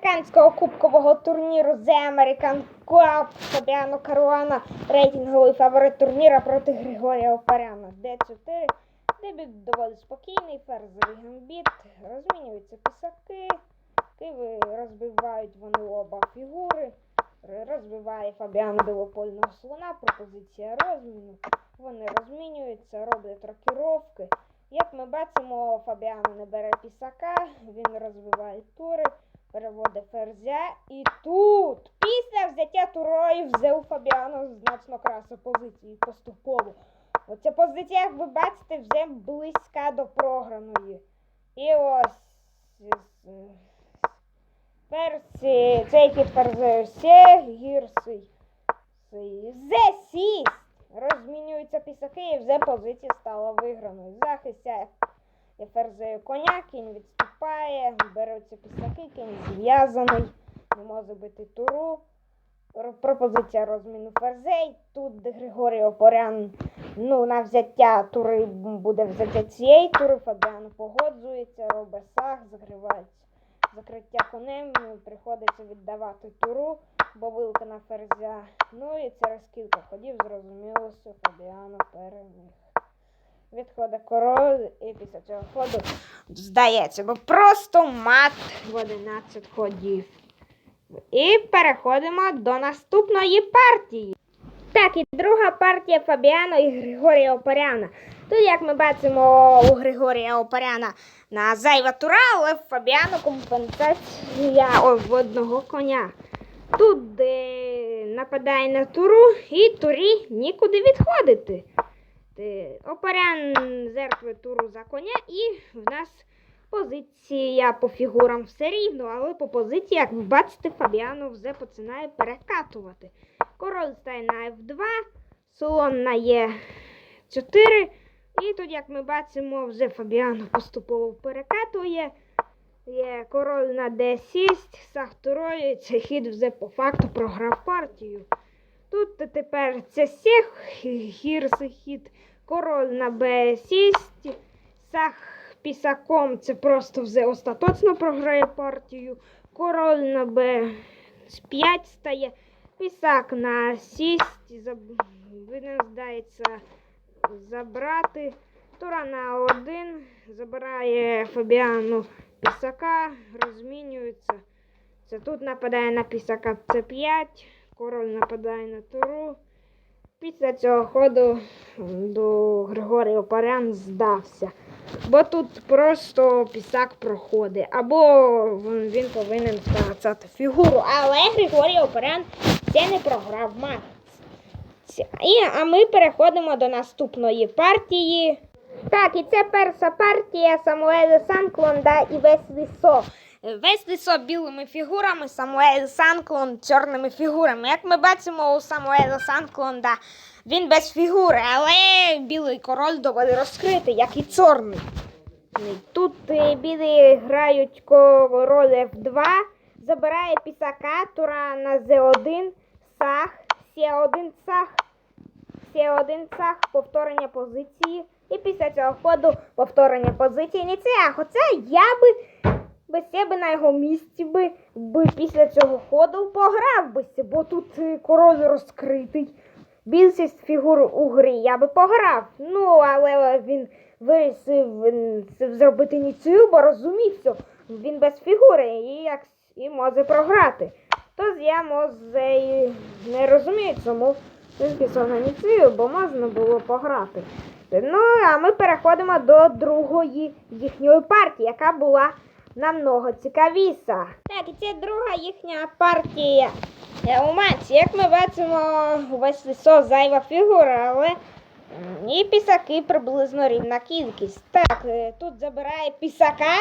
американського кубкового турніру The American Cup Фабіано Каруана рейтинговий фаворит турніра проти Григорія Опаряна. Д4. Дебют доволі спокійний, ферзовий гамбіт, розмінюються пісаки, киви розбивають вони оба фігури. Розбиває Фабіан білопольного слона, пропозиція розміну. Вони розмінюються, роблять рокіровки. Як ми бачимо, Фабіан не бере пісака, він розвиває тури, переводить ферзя. І тут, після взяття турою, взяв Фабіано значно краса позиції поступово. Оця позиція, як ви бачите, вже близька до програної. І ось персі, цей кіт ферзею гірсий. Зе сість. Розмінюються пісаки і вже позиція стала виграною. Захистя ферзею коня, кінь відступає, беруться пісаки, кінь зв'язаний, не може бити туру. Пропозиція розміну ферзей. Тут Григорій Опорян ну, на взяття тури буде взяття цієї тури. Фабіан погоджується, робить сах, закривається. Закриття конем, ну, приходиться віддавати туру, бо вилка на ферзя. Ну і через кілька ходів зрозуміло, що Фабіано переміг. Відходить король і після цього ходу здається, бо просто мат в 11 ходів. І переходимо до наступної партії. Так, і друга партія Фабіано і Григорія Опаряна. Тут, як ми бачимо, у Григорія Опаряна на зайва тура, але в Фабіано компенсація в одного коня. Тут де нападає на туру, і турі нікуди відходити. Е, Опарян зертвує туру за коня, і в нас позиція по фігурам все рівно, але по позиції, як ви бачите, Фабіано вже починає перекатувати. Король стає на F2, слон на Е4. І тут, як ми бачимо, вже Фабіано поступово перекатує. Є король на D6, сах турою, цей хід вже по факту програв партію. Тут тепер це сіх, гірший хід, король на B6, сах пісаком це просто вже остаточно програє партію. Король на B5 стає, пісак на 6, він здається забрати. Тура на 1, забирає Фабіану пісака, розмінюється. Це тут нападає на пісака С5, король нападає на туру. Після цього ходу до Григорія Опарян здався. Бо тут просто пісак проходить. Або він повинен втрачати фігуру. Але Григорій Опарян це не програв мат. Ці- І, а ми переходимо до наступної партії. Так, і це перша партія Самуеля Санклонда і Веслі Со. Веслі Со білими фігурами, Самуель Санклонд чорними фігурами. Як ми бачимо у Самуеля Санклонда, він без фігури, але білий король доволі розкритий, як і чорний. Тут е, білі грають король F2, забирає пісака, тура на Z1, сах, С1 сах, С1 сах, повторення позиції. І після цього ходу повторення позиції. Не хоча я би без себе на його місці би, би після цього ходу пограв би, се, бо тут е, король розкритий. Більшість фігур у грі я би пограв. Ну, але він вирішив зробити ініцію, бо розумів, що він без фігури і, як, і може програти. Тож я може і не розумію, чому він пішов на ініцію, бо можна було пограти. Ну, а ми переходимо до другої їхньої партії, яка була намного цікавіша. Так, і це друга їхня партія е, у матчі. Як ми бачимо, у Веслісо зайва фігура, але і пісаки приблизно рівна кількість. Так, е, тут забирає пісака.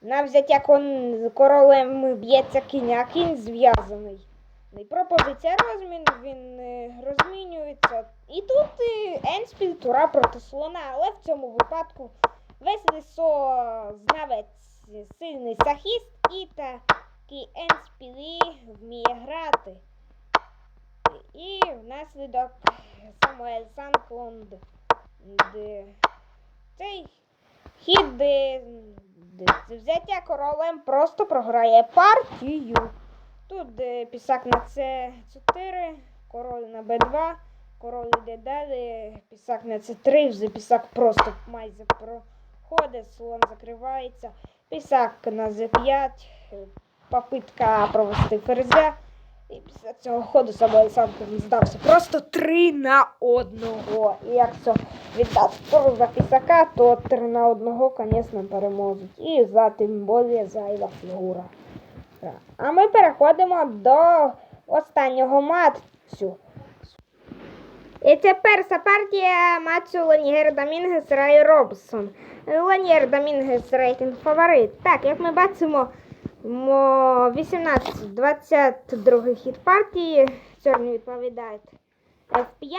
На взяття кон... з королем б'ється кінь, а кінь зв'язаний. Ну, пропозиція розміну, він е, розмінюється. І тут Енспіль тура проти слона, але в цьому випадку весь лисо знавець сильний сахіст і такий Енспілі вміє грати. І внаслідок Самуель Санклонд де цей Хід взяття королем просто програє партію. Тут пісак на С4, король на Б2, король йде далі, пісак на С3, вже пісак просто майже проходить, слон закривається, пісак на З5, е, попитка провести ферзя. І після цього ходу собою сам здався просто 3 на 1. І якщо віддати за пісака, то 3 на 1, звісно, переможуть. І за тим більше зайва фігура. А ми переходимо до останнього матчу. І це перша партія матчу Ленігер Домінгес Рай Робсон. Ленігер Домінгес рейтинг фаворит. Так, як ми бачимо, 18-22 хід партії. Чорні відповідають F5.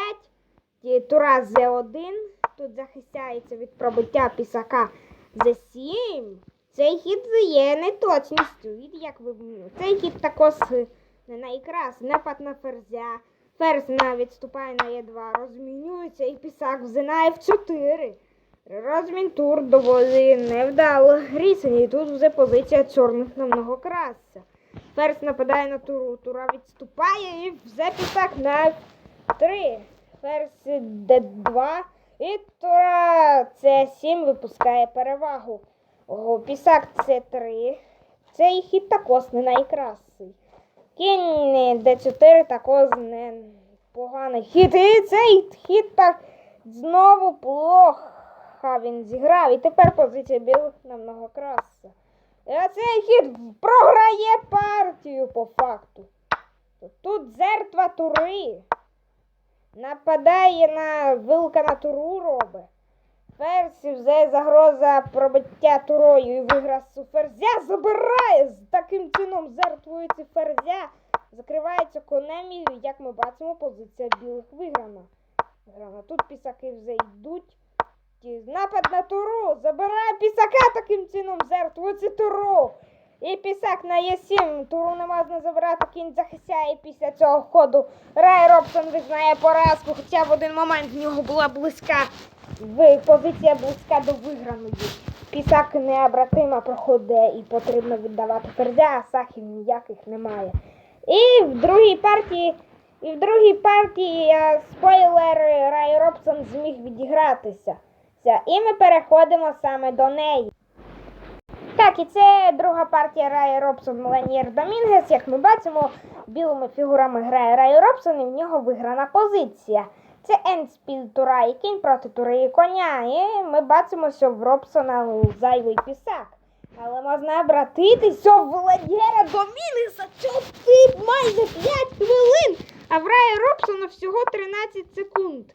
і Тура Z1. Тут захищається від пробиття пісака Z7. Цей хід є неточністю. Як ви Цей хід також не найкрасний. Напад на ферзя. Ферзь відступає на Е2, розмінюється і пісак взинає в 4. Розмін тур доволі невдало. Рішення, і тут вже позиція чорних намного красться. Ферзь нападає на туру, тура відступає і вже пісак на 3. Ферзь Д2 і тура С7 випускає перевагу. О, пісак С3. Цей хід також не найкрасий. Кінь Д4 також не поганий хід. І цей хід так знову плохо він зіграв. І тепер позиція білих намного краса. І цей хід програє партію по факту. Тут жертва тури. Нападає на вилка на туру робить. Ферзь вже загроза пробиття турою і виграсу ферзя забирає з таким чином жертвується ферзя. Закривається конем і, як ми бачимо, позиція білих виграна. Виграна. Тут пісаки вже йдуть. Напад на туру. Забирає пісака таким чином жертвується туру. І пісак на Е7. Туру можна забирати, кінь захищає після цього ходу. Рай Робсон визнає поразку, хоча в один момент в нього була близька позиція близька до виграної. Пісак необратимо проходить і потрібно віддавати ферзя, а сахів ніяких немає. І в другій партії, і в другій партії е, спойлер Рай Робсон зміг відігратися. І ми переходимо саме до неї. Так, і це друга партія Рай Робсон Ленієр Домінгес. Як ми бачимо, білими фігурами грає Рай Робсон і в нього виграна позиція. Це ендспіль тура і кінь проти тури і коня. І ми бачимо, що в Робсона зайвий пісак. Але можна обратитися в Ленієра Домінгеса. Що ти майже 5 хвилин, а в Рая Робсона всього 13 секунд.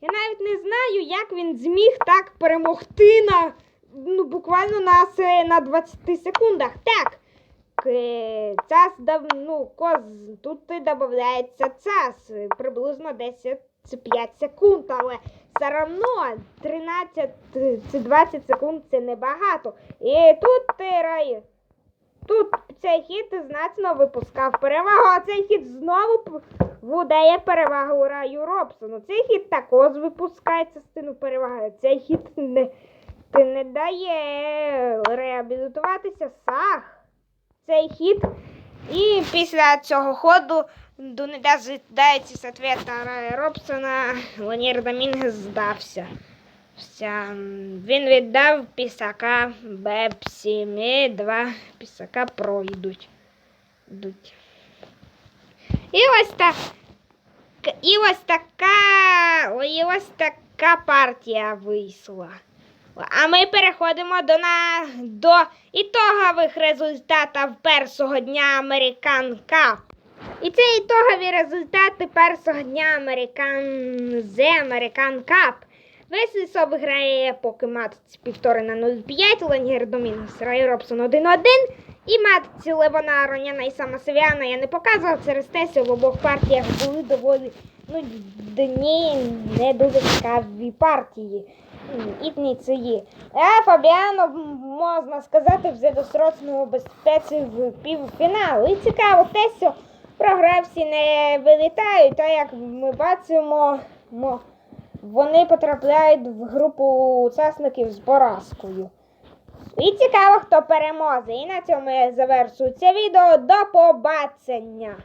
Я навіть не знаю, як він зміг так перемогти на ну, буквально на, на 20 секундах. Так. К- Час ну, коз, тут додається час, е, приблизно 10 5 секунд, але все одно 13 е, це 20 секунд це небагато. І тут рай. Тут цей хід значно випускав перевагу, а цей хід знову видає перевагу Раю Робсону. Цей хід також випускає частину переваги. Цей хід не, ти не дає реабілітуватися сах. Цей хід. І після цього ходу до не дожидається соответственно Рая Робсона, Ланір Домінгес здався. Вся. Він віддав пісака Б7. І два пісака пройдуть. Йдуть. І ось так. І ось така. І ось така партія вийшла. А ми переходимо до, на, до ітогових результатів першого дня Cup. І це ітогові результати першого дня American The American Cup. Веслісо виграє поки матці півтори на 0,5, Ленгер Домінгес Рай Робсон 1-1. І матці Левона Роняна і Самосевіана я не показував через те, що в обох партіях були доволі ну, дні не дуже цікаві партії. Є. А Фабіано, можна сказати, вже досрочно безпеці в півфінал. І цікаво те, що програвці не вилітають, а як ми бачимо, мо, вони потрапляють в групу учасників з поразкою. І цікаво, хто переможе. І на цьому я завершую це відео. До побачення!